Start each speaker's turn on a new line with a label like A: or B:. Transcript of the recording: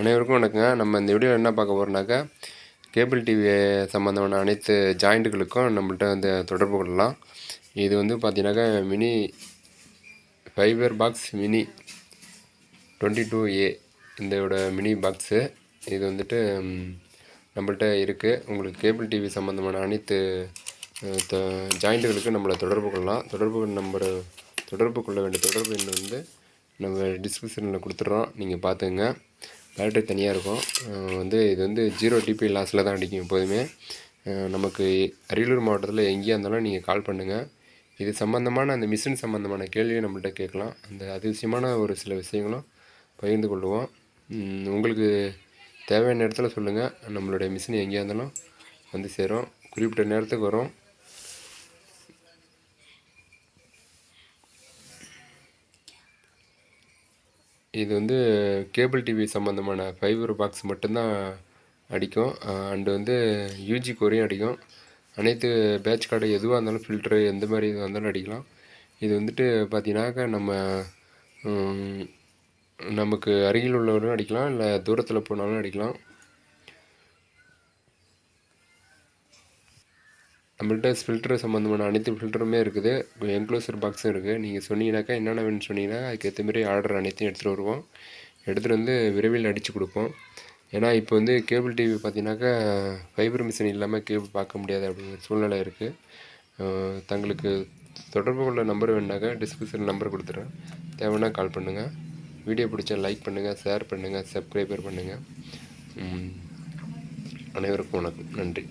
A: அனைவருக்கும் வணக்கங்க. நம்ம இந்த வீடியோவில் என்ன பார்க்க போகிறோம்னாக்கா கேபிள் டிவி சம்மந்தமான அனைத்து ஜாயிண்ட்டுகளுக்கும் நம்மள்ட்ட வந்து தொடர்பு கொள்ளலாம். இது வந்து பார்த்தீங்கன்னாக்கா mini fibre box mini twenty two A இதோட மினி பாக்ஸு இது வந்துட்டு நம்மள்கிட்ட நம்மள்ட்ட இருக்குது உங்களுக்கு கேபிள் டிவி சம்மந்தமான அனைத்து த ஜாயிண்ட்டுகளுக்கு நம்மளை தொடர்பு கொள்ளலாம். தொடர்பு நம்பர் தொடர்பு கொள்ள வேண்டிய தொடர்பு எண் வந்து நம்ம டிஸ்கிரிப்ஷனில் கொடுத்துட்றோம். நீங்கள் பார்த்துங்க பேட்டரி தனியாக இருக்கும். வந்து இது வந்து ஜீரோ டிபி லாஸில் தான் அடிக்கும் எப்போதுமே. நமக்கு அரியலூர் மாவட்டத்தில் எங்கேயா இருந்தாலும் நீங்கள் கால் பண்ணுங்கள் இது சம்மந்தமான அந்த மிஷின் சம்மந்தமான கேள்வியை நம்மள்ட்ட கேட்கலாம். அந்த அதிசயமான ஒரு சில விஷயங்களும் பகிர்ந்து கொள்வோம். உங்களுக்கு தேவையான நேரத்தில் சொல்லுங்கள் நம்மளுடைய மிஷின் எங்கேயா இருந்தாலும் வந்து சேரும். குறிப்பிட்ட நேரத்துக்கு வரும். இது வந்து கேபிள் டிவி சம்மந்தமான ஃபைபர் பாக்ஸ் மட்டும்தான் அடிக்கும். அண்டு வந்து யூஜி கோரையும் அடிக்கும். அனைத்து பேட்ச் கார்டு எதுவாக இருந்தாலும் ஃபில்ட்ரு எந்த மாதிரி இது வந்தாலும் அடிக்கலாம். இது வந்துட்டு பார்த்தீங்கன்னாக்கா நம்ம நமக்கு அருகில் உள்ளவரும் அடிக்கலாம் இல்லை தூரத்தில் போனாலும் அடிக்கலாம். நம்மள்ட்ட ஃபில்டர் சம்மந்தமான அனைத்து ஃபில்டருமே இருக்குது. என்க்ளோசர் பாக்ஸும் இருக்குது நீங்கள் சொன்னீங்கன்னாக்கா என்னென்ன வேணும்னு சொன்னீங்கன்னா அதுக்கேற்ற மாதிரி ஆர்டர் அனைத்தையும் எடுத்துகிட்டு வருவோம். எடுத்துகிட்டு வந்து விரைவில் அடித்து கொடுப்போம். ஏன்னா இப்போ வந்து கேபிள் டிவி பார்த்தீங்கன்னாக்கா ஃபைபர் மிஷின் இல்லாமல் கேபிள் பார்க்க முடியாது அப்படிங்கிற சூழ்நிலை இருக்குது தங்களுக்கு தொடர்பு கொள்ள நம்பர் வேணுனாக்கா டிஸ்கிரிப்ஷன் நம்பர் கொடுத்துட்றேன் தேவைன்னா கால் பண்ணுங்கள் வீடியோ பிடிச்சா லைக் பண்ணுங்கள் ஷேர் பண்ணுங்கள் சப்ஸ்கிரைபர் பண்ணுங்கள் அனைவருக்கும் வணக்கம். நன்றி.